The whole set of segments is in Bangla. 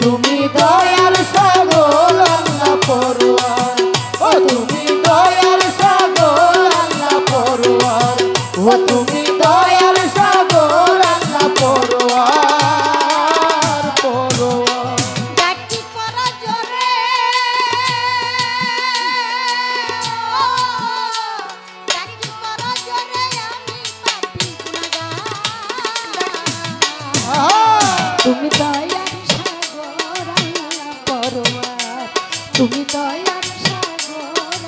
তুমি দয়াল সাগর আল্লাহ তুমি দয়ার সাগর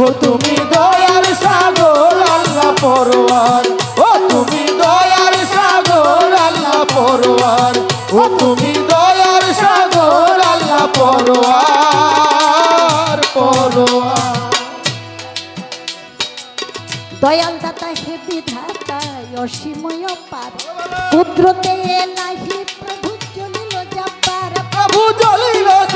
ও তুমি দয়ার সাগর আল্লাহ পরোয়ার। ও তুমি দয়ার সাগর আল্লাহ পরোয়ার। ও তুমি দয়ার সাগর আল্লাহ পরোয়ার পরোয়ার। দয়াল দাতা হে বিধাতা অসীময় পার কুদ্রতে এলাহি প্রভু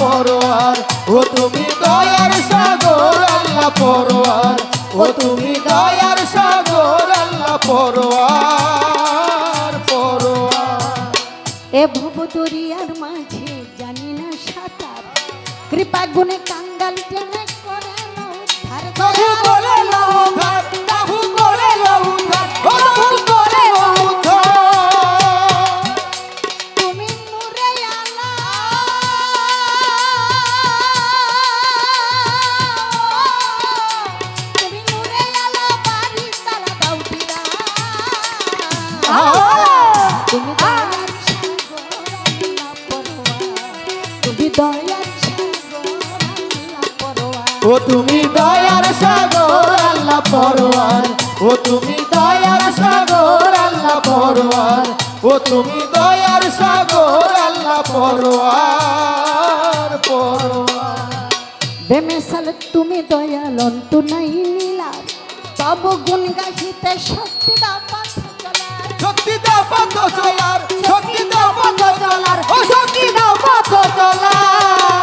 পরোয়ার। ও তুমি দয়ার সাগর আল্লাহ পরোয়ার। ও তুমি দয়ার সাগর আল্লাহ পরোয়ার পরোয়ার। এ ভব দরিয়ার মাঝে জানি না সাঁতার। কৃপা গুণে কাঙ্গাল টেনে করে না উদ্ধার করে লও ও তুমি দয়ার সাগর আল্লাহ পরোয়ার। ও তুমি দয়ার সাগর আল্লাহ পরোয়ার। ও তুমি দয়ার সাগর আল্লাহ পরোয়ার পরোয়ার। বেমেসাল তুমি দয়াল অন্ত নাই নীলার তব গুণ গাহিতে শক্তি দাও শক্তি দাও পথ চলার শক্তি দাও পথ চলার। ও শক্তি দাও পথ চলার।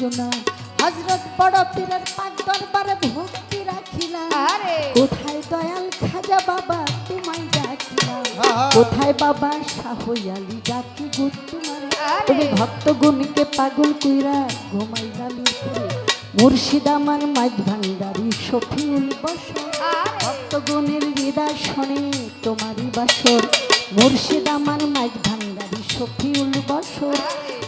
দুইজনা হজরত বড় পীরের পাক দরবারে ভক্তি রাখিলা কোথায় দয়াল খাজা বাবা তোমায় ডাকিলা কোথায় বাবা শাহয়ালি ডাকি গুড তোমার তুমি ভক্ত গুণকে পাগল কইরা ঘুমাইলা মিরপুরে মুর্শিদ আমার মাঝ ভান্ডারি শফিউল বসর। ভক্তগণের হৃদয় শোনে তোমারই বাসর। মুর্শিদ আমার মাঝ ভান্ডারি শফিউল বসর।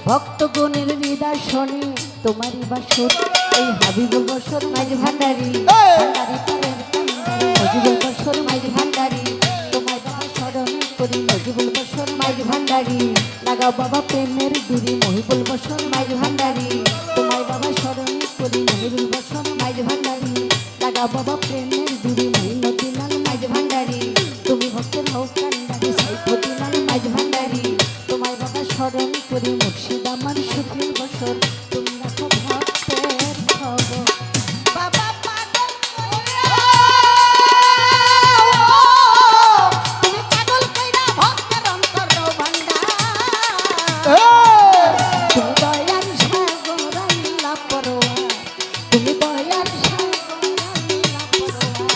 ভক্তগণের হৃদয় শোনে তোমারই বাসর এই হাবিবুল বসর মাঝ ভান্ডারি। ভান্ডারি পারের বসর মাঝ ভান্ডারি। তোমায় বাবা স্মরণ করি মজিবুল বসর মাঝ ভান্ডারি। লাগাও বাবা প্রেমের দুরি মহিবুল বসর মাঝ ভান্ডারি। তোমায় বাবা স্মরণ করি মহিবুল বসর মাঝ ভান্ডারি। লাগা বাবা প্রেমের দুরি মহিমতি লাল মাঝ ভান্ডারি। তুমি ভক্তের হও কান্ডারি সাইফতি লাল মাঝ ভান্ডারি। তোমায় বাবা স্মরণ করি মুর্শিদ আমার সুখের বসর।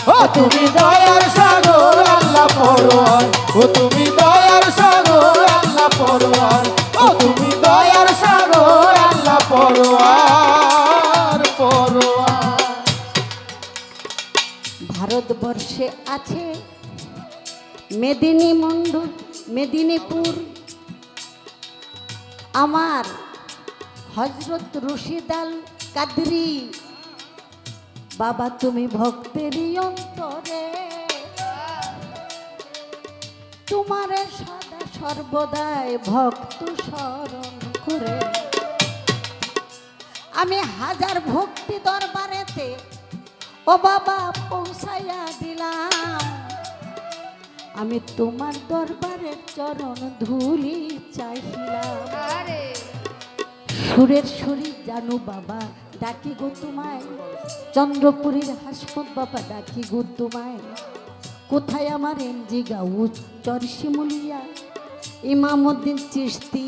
ও তুমি দয়ার সাগর আল্লাহ পরোয়ার ও তুমি বসে আছে মেদিনী মন্ডল মেদিনীপুর। আমার হজরত রশিদাল কাদরি, বাবা তুমি ভক্তেরই অন্তরে। তোমার সদা সর্বদাই ভক্ত স্মরণ করে। আমি হাজার ভক্তি দরবারেতে ও বাবা পৌঁছাইয়া দিলাম। আমি তোমার দরবারের চরণ ধুলি চাইছিলাম সুরের শরীর জানু বাবা ডাকি গো তোমায়। চন্দ্রপুরীর হাসমত বাবা ডাকি গো তোমায়। কোথায় আমার এমজি গাউজ চরশিমুলিয়া? ইমামুদ্দিন চিস্তি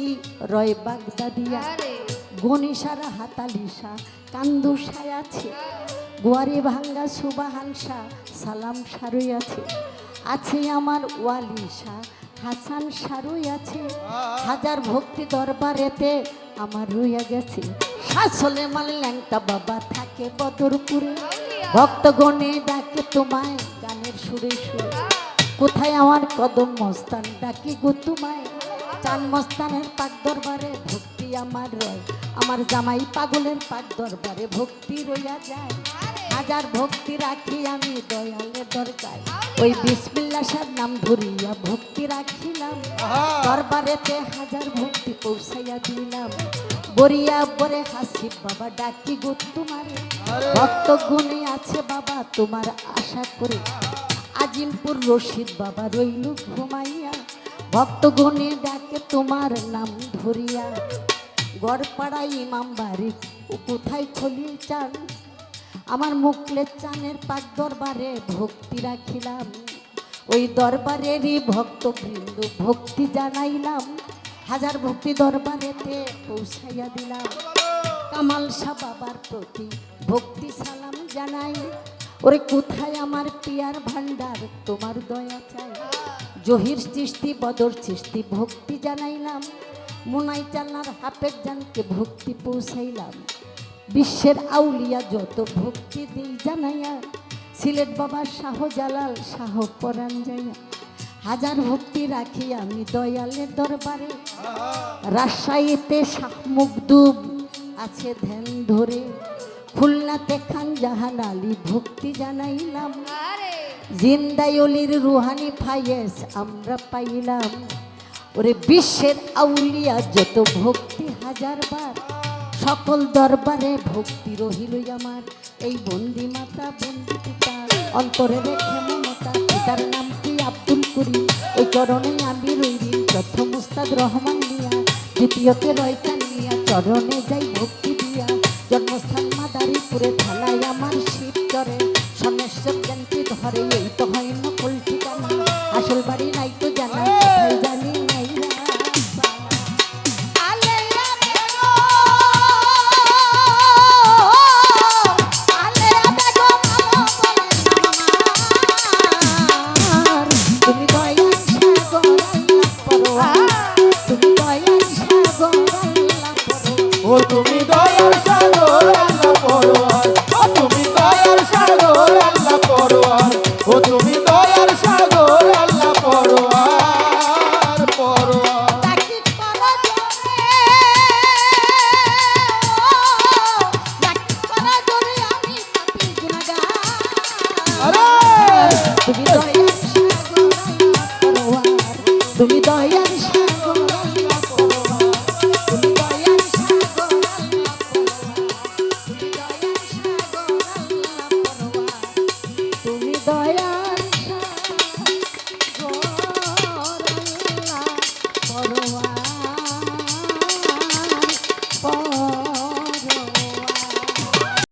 রয় বাগদাদিয়া। গনিসারা হাতালিসা কান্দুসায় আছে গোয়ারি ভাঙ্গা সুবাহানসা, সালাম সারুই আছে আছে আমার ওয়ালিসা, হাসান সারুই আছে হাজার ভক্তি দরবারেতে আমার রইয়া গেছে। শাসলে মাল ল্যাংটা বাবা থাকে বদরপুরে। ভক্তগণে ডাকে তোমায় গানের সুরে সুরে। কোথায় আমার কদম মস্তান, ডাকি গো তোমায়। চান মস্তানের পাক দরবারে ভক্তি আমার রয়। আমার জামাই পাগলের পাক দরবারে ভক্তি রইয়া যায়। হাজার ভক্তি রাখি আমি দয়ালের দরকার ওই বিসমিল্লাসার নাম ধরিয়া ভক্তি রাখিলাম। দরবারেতে হাজার ভক্তি পৌঁছাইয়া দিলাম। বরিয়া বরে হাসি বাবা ডাকি গো তোমারে। ভক্ত গুণে আছে বাবা তোমার আশা করে। আজিমপুর রশিদ বাবা রইল ঘুমাইয়া। ভক্তগণে ডাকে তোমার নাম ধরিয়া। গড়পাড়া ইমাম বাড়ি কোথায় খলিল চান? আমার মুখলের চানের পাক দরবারে ভক্তি রাখিলাম। ওই দরবারেরই ভক্ত ভক্তবৃন্দ ভক্তি জানাইলাম। হাজার ভক্তি দরবারেতে পৌঁছাইয়া দিলাম। কামাল শাহ বাবার প্রতি ভক্তি সালাম জানাই। ওরে কোথায় আমার পিয়ার ভান্ডার তোমার দয়া চাই। জহির সৃষ্টি, বদর সৃষ্টি, ভক্তি জানাইলাম। মুনাই চালনার হাফেজ জানকে ভক্তি পৌঁছাইলাম। বিশ্বের আউলিয়া যত ভক্তি দিই জানাইয়া সিলেট বাবা শাহ জালাল শাহ পরাণ যাইয়া হাজার ভক্তি রাখি আমি দয়ালের দরবারে। রাজশাহীতে শাহ মুগদুব আছে ধ্যান ধরে। খুলনাতে খান জাহান আলী ভক্তি জানাইলাম। জিন্দায়লির রুহানি ফায়েস আমরা পাইলাম। ওরে বিশ্বের আউলিয়া যত ভক্তি হাজার বার। সকল দরবারে ভক্তি রহিল আমার। এই বন্দি মাতা, বন্দি পিতা, অন্তরে রেখে মমতা, পিতার নাম কি আব্দুল করি ওই চরণে আমি রইলি, প্রথম উস্তাদ রহমান মিয়া। দ্বিতীয়তে রয়কান মিয়া, চরণে যাই ভক্তি দিয়া। জন্মস্থান মাদারীপুরে থানায় আমার শিব চরে। সমেশ্বর জানতে ধরে এই তো হয় নকল ও তুমি